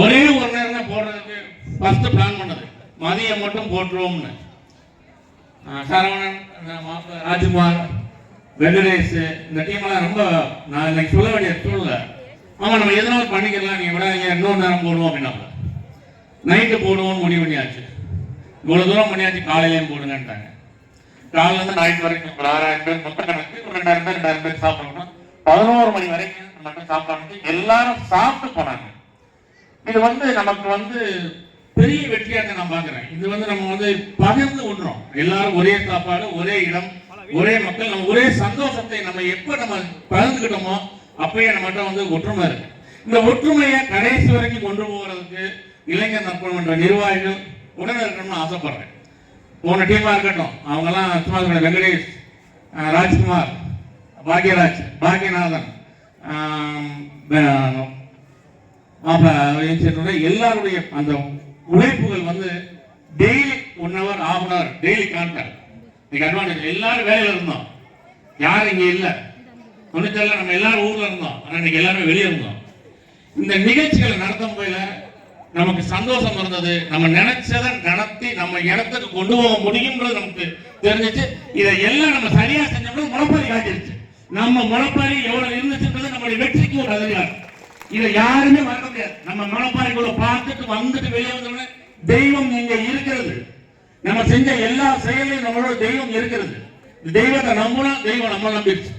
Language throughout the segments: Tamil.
ஒரே ஒரு நேரம் தான் போடுறதுக்கு ஃபர்ஸ்ட் பிளான் பண்ணது. மதியம் மட்டும் போட்டுருவோம்னு. சரவணன் ராஜ்குமார் வெங்கடேஷ் இந்த டீம்லாம் ரொம்ப நான் இன்னைக்கு சொல்ல வேண்டிய சூழ்நிலை. ஆமா நம்ம எதனால பண்ணிக்கலாம் நீங்க விடாதீங்க இன்னொரு நேரம் போடுவோம் அப்படின்னாங்க நைட்டு போடுவோம்னு முடிவு பண்ணியாச்சு. இவ்வளவு தூரம் பண்ணியாச்சு காலையிலையும் போடுங்கன்ட்டாங்க. காலையில இருந்து நைட் வரைக்கும் ஒரு ஆறாயிரம் பேர் மொத்த கணக்கு ஒரு ரெண்டாயிரம் பேர் ரெண்டாயிரம் பேர் சாப்பிடணும். பதினோரு மணி வரைக்கும் மட்டும் சாப்பிடணும் எல்லாரும் சாப்பிட்டு போனாங்க. இது வந்து நமக்கு வந்து பெரிய வெற்றியாக நான் பாக்குறேன் இது வந்து நம்ம வந்து பகிர்ந்து உண்றோம். எல்லாரும் ஒரே சாப்பாடு ஒரே இடம் ஒரே மக்கள் நம்ம ஒரே சந்தோஷத்தை நம்ம எப்ப நம்ம பகிர்ந்துக்கிட்டோமோ அப்பயே நம்மகிட்ட வந்து ஒற்றுமை இருக்கு. இந்த ஒற்றுமையை கடைசி வரைக்கும் கொண்டு போகிறதுக்கு இளைஞர் நற்பணி என்ற நிர்வாகிகள் உடனே இருக்கணும்னு ஆசைப்படுறேன். போன டீமா இருக்கட்டும் அவங்கெல்லாம் சும்மா வெங்கடேஷ் ராஜ்குமார் பாக்யராஜ் பாக்யநாதன் ஆம், என்ன எல்லாருடைய அந்த உழைப்புகள் வந்து daily one hour half an hour daily contact இன்னைக்கு அட்வான்டேஜ் எல்லாரும் வேலையில இருந்தோம். யாரும் இங்கே இல்லை. தொண்ணூத்தேழுல நம்ம எல்லாரும் ஊர்ல இருந்தோம். ஆனால் இன்னைக்கு எல்லாருமே வெளியே இருந்தோம். இந்த நிகழ்ச்சிகளை நடத்தும் போயில நமக்கு சந்தோஷம் இருந்தது நம்ம நினைச்சதை நடத்தி நம்ம இடத்துக்கு கொண்டு போக முடியும்ன்றது நமக்கு தெரிஞ்சிச்சு. இதை எல்லாம் நம்ம சரியா செஞ்சோம்னா முளைப்பாரி காட்டிருச்சு. நம்ம முளைப்பாரி எவ்வளவு இருந்துச்சுன்றது நம்மளுடைய வெற்றிக்கு ஒரு அதிகாரம். இதை யாருமே மறக்க முடியாது. நம்ம முளைப்பாரிக்குள்ள பார்த்துட்டு வந்துட்டு வெளியே வந்தோடனே தெய்வம் இங்க இருக்கிறது. நம்ம செஞ்ச எல்லா செயலையும் நம்மளோட தெய்வம் இருக்கிறது. தெய்வத்தை நம்பினா தெய்வம் நம்ம நம்பிடுச்சு.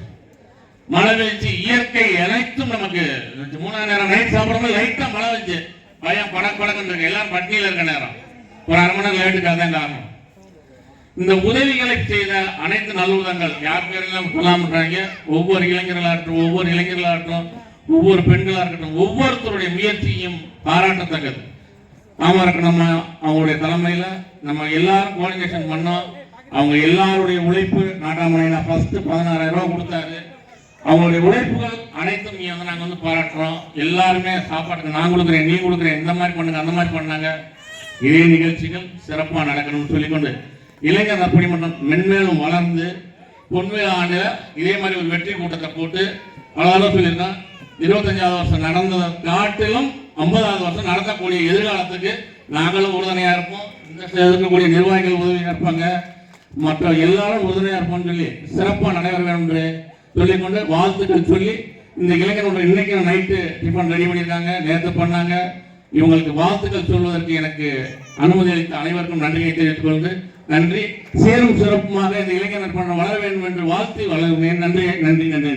மழை பெஞ்சு இயற்கை அனைத்தும் நமக்கு மூணாம் நேரம் நைட் சாப்பிடும்போது லைட்டா மழை பெஞ்சு. பயம் படக் படக்குன்னு இருக்கு எல்லாரும் பட்னியில இருக்க நேரம். ஒரு அரை மணி நேரம் லேட்டுக்கு அதான் காரணம். இந்த உதவிகளை செய்த அனைத்து நல்லுதங்கள் யார் பேரெல்லாம் சொல்லாமட்டாங்க ஒவ்வொரு இளைஞர்களாகட்டும் ஒவ்வொரு இளைஞர்களாகட்டும் ஒவ்வொரு பெண்களாக இருக்கட்டும் ஒவ்வொருத்தருடைய முயற்சியும் பாராட்டத்தக்கது. ஆமா இருக்கு நம்ம அவங்களுடைய தலைமையில நம்ம எல்லாரும் கோஆர்டினேஷன் பண்ணோம் அவங்க எல்லாருடைய உழைப்பு நாட்டாமலையில ஃபர்ஸ்ட் பதினாறாயிரம் ரூபா கொடுத்தாரு. அவங்களுடைய உழைப்புகள் அனைத்தும் இங்கே வந்து நாங்கள் வந்து பாராட்டுறோம். எல்லாருமே சாப்பாட்டுக்கு நான் கொடுக்குறேன் நீ கொடுக்குறேன் இந்த மாதிரி பண்ணுங்க அந்த மாதிரி பண்ணாங்க. இதே நிகழ்ச்சிகள் சிறப்பாக நடக்கணும்னு சொல்லிக்கொண்டு இளைஞர் நற்பணி மன்றம் மென்மேலும் வளர்ந்து பொன்விழா ஆண்டில் இதே மாதிரி ஒரு வெற்றி கூட்டத்தை போட்டு அளவு சொல்லியிருந்தோம் இருபத்தஞ்சாவது வருஷம் நடந்ததை காட்டிலும் ஐம்பதாவது வருஷம் நடத்தக்கூடிய எதிர்காலத்துக்கு நாங்களும் உறுதுணையா இருப்போம். இந்த இருக்கக்கூடிய நிர்வாகிகள் உதவியாக இருப்பாங்க மற்ற எல்லாரும் உறுதுணையா இருப்போம்னு சொல்லி சிறப்பாக நடைபெற வேண்டும் என்று சொல்லிக்கொண்டு வாழ்த்துக்கள் சொல்லி இந்த இளைஞரோட இன்னைக்கு நைட்டு டிஃபன் ரெடி பண்ணியிருக்காங்க. நேற்று பண்ணாங்க. இவங்களுக்கு வாழ்த்துக்கள் சொல்வதற்கு எனக்கு அனுமதி அளித்த அனைவருக்கும் நன்றியை தெரிவித்துக் கொண்டு நன்றி. சேரும் சிறப்புமாக இந்த இளைஞர் பண்ண வளர வேண்டும் என்று வாழ்த்து வளருமே நன்றி. நன்றி. நன்றி.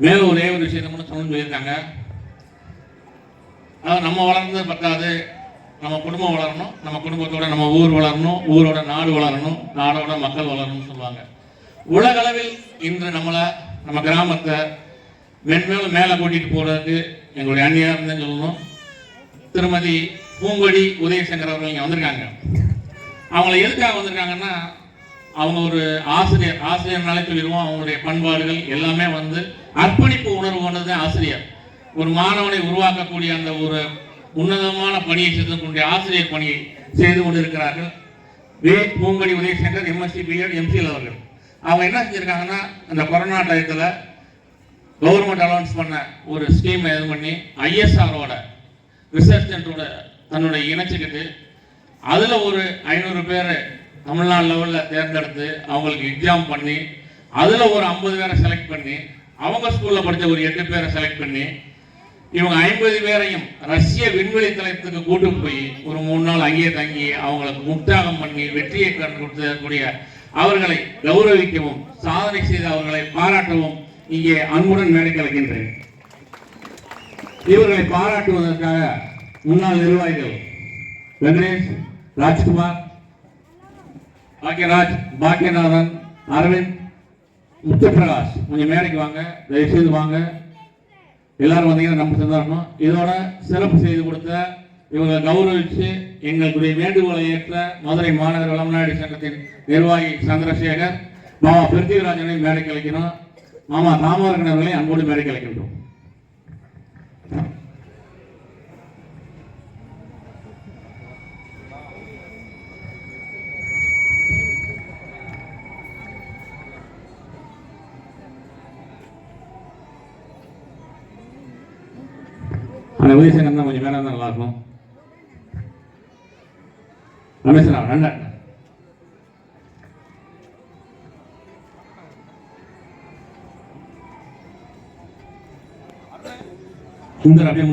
மேலும் ஒரே ஒரு விஷயத்தை மட்டும் சொல்லணும்னு சொல்லியிருக்காங்க. அதாவது நம்ம வளர்ந்தது பத்தாது. நம்ம குடும்பம் வளரணும். நம்ம குடும்பத்தோட நம்ம ஊர் வளரணும். ஊரோட நாடு வளரணும். நாடோட மக்கள் வளரணும்னு சொல்லுவாங்க. உலகளவில் இன்று நம்மளை நம்ம கிராமத்தை மென்மேலும் மேலே கூட்டிட்டு போறதுக்கு எங்களுடைய அந்நியார் இருந்தேன்னு சொல்லணும். திருமதி பூங்கொடி உதயசங்கர் அவர்கள் இங்கே வந்திருக்காங்க. அவங்கள எதுக்காக வந்திருக்காங்கன்னா அவங்க ஒரு ஆசிரியர் ஆசிரியர்னாலே சொல்லிடுவோம். அவங்களுடைய பண்பாடுகள் எல்லாமே வந்து அர்ப்பணிப்பு உணர்வு கொண்டது ஆசிரியர். ஒரு மாணவனை உருவாக்கக்கூடிய அந்த ஒரு உன்னதமான பணியை செய்து ஆசிரியர் பணியை செய்து கொண்டிருக்கிறார்கள். வே. Poongodi Udayasankar MSc BEd MCL அவர்கள். அவங்க என்ன செஞ்சிருக்காங்கன்னா அந்த கொரோனா டயத்தில் கவர்மெண்ட் அலௌன்ஸ் பண்ண ஒரு ஸ்கீம் இது பண்ணி ஐஎஸ்ஆரோட ரிசர்ச் சென்டரோட தன்னுடைய இணைச்சிக்கிட்டு அதில் ஒரு ஐநூறு பேர் தமிழ்நாடு லெவலில் தேர்ந்தெடுத்து அவங்களுக்கு எக்ஸாம் பண்ணி அதில் ஒரு ஐம்பது பேரை செலக்ட் பண்ணி அவங்க ஸ்கூலில் படித்த ஒரு எட்டு பேரை செலக்ட் பண்ணி இவங்க ஐம்பது பேரையும் ரஷ்ய விண்வெளி தளத்துக்கு கூட்டு போய் ஒரு மூணு நாள் அங்கேயே தங்கி அவங்களுக்கு உற்சாகம் பண்ணி வெற்றியை கண்டு கொடுத்தக்கூடிய அவர்களை கௌரவிக்கவும் சாதனை செய்த அவர்களை பாராட்டவும் இங்கே அன்புடன் மேடைக்கு அழைக்கின்றேன் இவர்களை பாராட்டுவதற்காக முன்னாள் நிர்வாகிகள் வெங்கடேஷ் ராஜ்குமார் பாக்கியராஜ் பாக்யநாதன் அரவிந்த் முத்துப்பிரகாஷ் கொஞ்சம் மேடைக்கு வாங்க தயவு செய்து வாங்க. எல்லாரும் வந்தீங்கன்னா நம்ம சந்தோஷம் இதோட சிறப்பு செய்து கொடுத்த இவங்களை கௌரவிச்சு எங்களுடைய வேண்டுகோளை ஏற்ற மதுரை மாநகர வளமநாடு சங்கத்தின் நிர்வாகி சந்திரசேகர் மாமா பிருத்திவிராஜனை மேடைக்கு அழைக்கணும் மாமா தாமரகன் அவர்களையும் அன்போடு மேடைக்கு அழைக்கின்றோம். அந்த உதயசங்கர் தான் கொஞ்சம் மேலே இருந்தால் நல்லா இருக்கும் ரமேஷனா நல்ல சுந்தர் அப்படியே